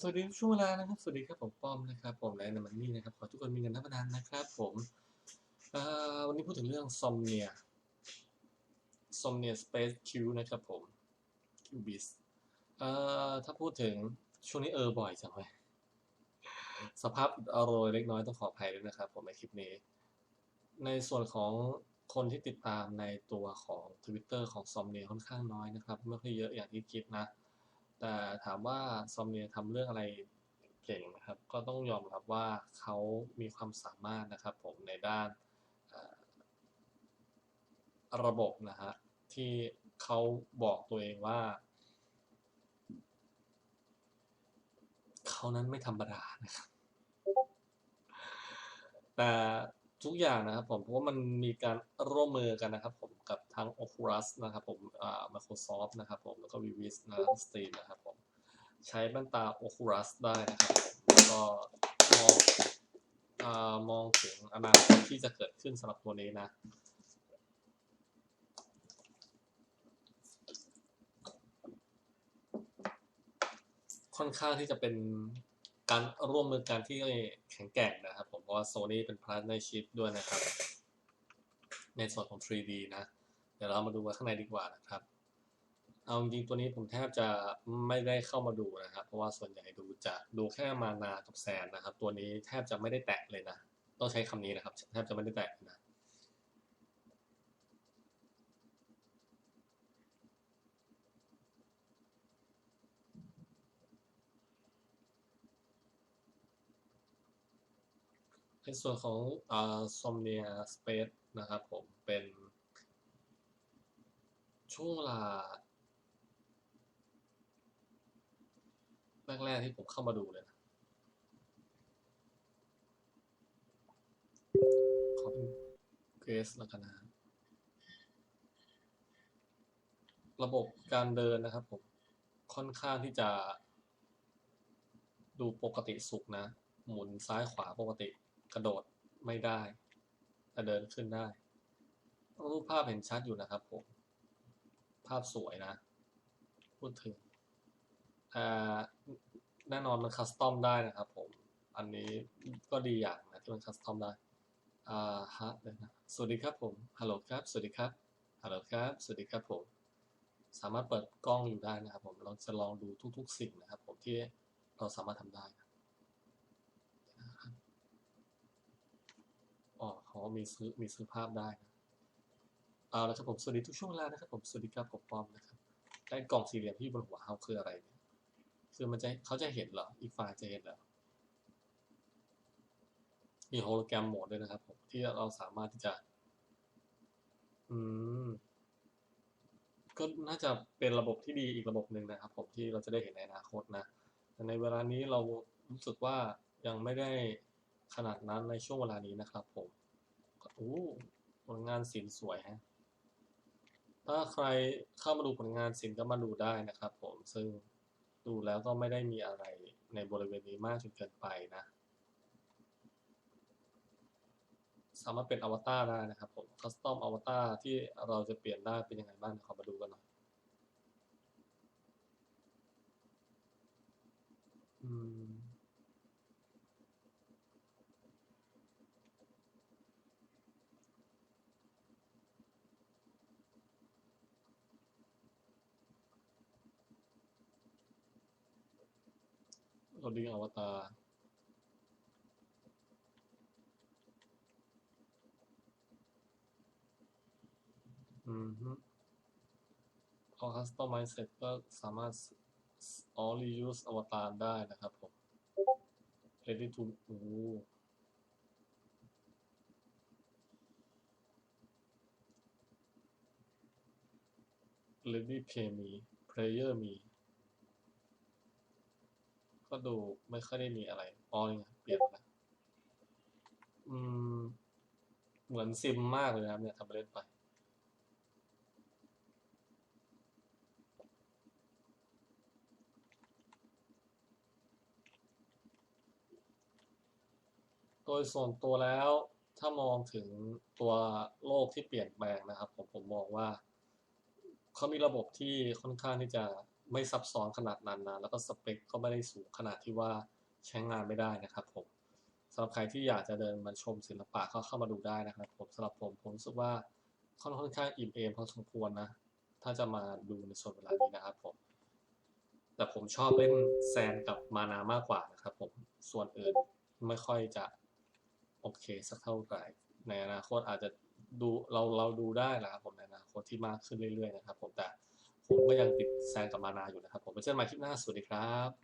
สวัสดีทุกช่วงเวลานะครับ สวัสดีครับผมป้อมนะครับ ผมและนมันนี่นะครับ ขอทุกคนมีเงินนับประทานนะครับ ผมวันนี้พูดถึงเรื่องซอมเนียซอมเนียสเปซคิวนะครับผมคิวบิสถ้าพูดถึงช่วงนี้เออบ่อยจังเลยสภาพอารมณ์เล็กน้อยต้องขออภัยด้วยนะครับ ผมในคลิปนี้ ในส่วนของคนที่ติดตามในตัวของ Twitter ของซอมเนียค่อนข้างน้อยนะครับ ไม่ค่อยเยอะอย่างที่คิดนะ แต่ถามว่าซอมเนียทำเรื่องอะไรเก่งนะครับ ก็ต้องยอมรับว่าเขามีความสามารถนะครับผมในด้านระบบนะฮะที่เขาบอกตัวเองว่า เขานั้นไม่ธรรมดานะครับแต่ ทุกอย่างนะครับผมเพราะว่ามันมีการร่วมมือกันนะครับผมกับทั้ง Oculus นะครับผมอ่า Microsoft นะครับผมแล้วก็ Vivis นะ Steam นะครับผมใช้แว่นตา Oculus ได้นะครับแล้วก็มองอ่ามองถึงอนาคตที่จะเกิดขึ้นสำหรับตัวนี้นะค่อนข้างที่จะเป็นการร่วมมือกันที่แข็งแกร่งนะ เพราะว่า Sony เป็นพาร์ทเนอร์ชิพด้วยนะครับ ในส่วนของ 3D นะ เดี๋ยวเรามาดูกันข้างในดีกว่านะครับ เอาจริงตัวนี้ผมแทบจะไม่ได้เข้ามาดูนะครับ เพราะว่าส่วนใหญ่ดูจะดูแค่มานากับแซนนะครับ ตัวนี้แทบจะไม่ได้แตะเลยนะ ต้องใช้คำนี้นะครับ แทบจะไม่ได้แตะนะ ในส่วนของอ่า Somnia Space นะครับผมเป็น ช่วงเวลาแรกๆที่ผมเข้ามาดูเลยนะขอเป็นเกรสล้วกันนะระบบการเดินนะครับผมค่อนข้างที่จะ ดูปกติสุขนะ หมุนซ้ายขวาปกติ กระโดดไม่ได้แต่เดินขึ้นได้รูปภาพเห็นชัดอยู่นะครับผม ภาพสวยนะ พูดถึงแน่นอนมันคัสตอมได้นะครับผม อันนี้ก็ดีอย่างนะที่มันคัสตอมได้อ่าฮะเลยนะสวัสดีครับผมฮัลโหลครับ สวัสดีครับฮัลโหลครับ สวัสดีครับผม สามารถเปิดกล้องอยู่ได้นะครับผม เราจะลองดูทุกๆสิ่งนะครับผมที่เราสามารถทำได้นะนะครับ อ๋อมีซื้อมีซื้อภาพได้นะเอาละครับผมสวัสดีทุกช่วงเวลานะครับผมสวัสดีครับผมปอมนะครับไอ้กล่องสี่เหลี่ยมที่บนหัวเขาคืออะไรเนี่ยคือมันจะเขาจะเห็นเหรออีกฝ่ายจะเห็นเหรอมีโฮโลแกรมโหมดด้วยนะครับผมที่เราสามารถที่จะ อืมก็น่าจะเป็นระบบที่ดีอีกระบบหนึ่งนะครับ ผมที่เราจะได้เห็นในอนาคตนะแต่ในเวลานี้เรารู้สึกว่ายังไม่ได้ขนาดนั้นในช่วงเวลานี้นะครับผม โอ้ผลงานศิลป์สวยฮะถ้าใครเข้ามาดูผลงานศิลป์ก็มาดูได้นะครับ ผมซึ่งดูแล้วก็ไม่ได้มีอะไรในบริเวณนี้มากจนเกินไปนะ สามารถเป็นอวตารได้นะครับผมคัสตอมอวตารที่เราจะเปลี่ยนได้เป็นยังไงบ้างขอมาดูกันหน่อยอืม โหลดดิ้งอวตารอืมฮึพอคัสตอมไมเสร็จก็สามารถ all reuse อวตารได้นะครับผม ready to โอ้ ready play มี player มี ก็ดูไม่ค่อยได้มีอะไรอ๋อนี่ไงเปลี่ยนแล้วอืม เหมือนซิมมากเลยนะครับ เนี่ยทำไปเล่นไป โดยส่วนตัวแล้วถ้ามองถึงตัวโลกที่เปลี่ยนแปลงนะครับ ผมผมมองว่า เขามีระบบที่ค่อนข้างที่จะ ไม่ซับซ้อนขนาดนั้นนะ แล้วก็สเปคก็ไม่ได้สูงขนาดที่ว่าใช้งานไม่ได้นะครับผมสำหรับใครที่อยากจะเดินมาชมศิลปะก็เข้ามาดูได้นะครับผมสำหรับผมผมรู้สึกว่าค่อนข้างอิ่มเอมพอสมควรนะ ถ้าจะมาดูในส่วนเวลานี้นะครับผม แต่ผมชอบเล่นแซนกับมานามากกว่านะครับผม ส่วนอื่นไม่ค่อยจะโอเคสักเท่าไหร่ ในอนาคตอาจจะดูเราเราดูได้นะครับผมในอนาคตที่มากขึ้นเรื่อยๆนะครับผมแต่ ผมก็ยังติดแซนกับมานาอยู่นะครับ ผมไปเจอกันใหม่คลิปหน้า สวัสดีครับ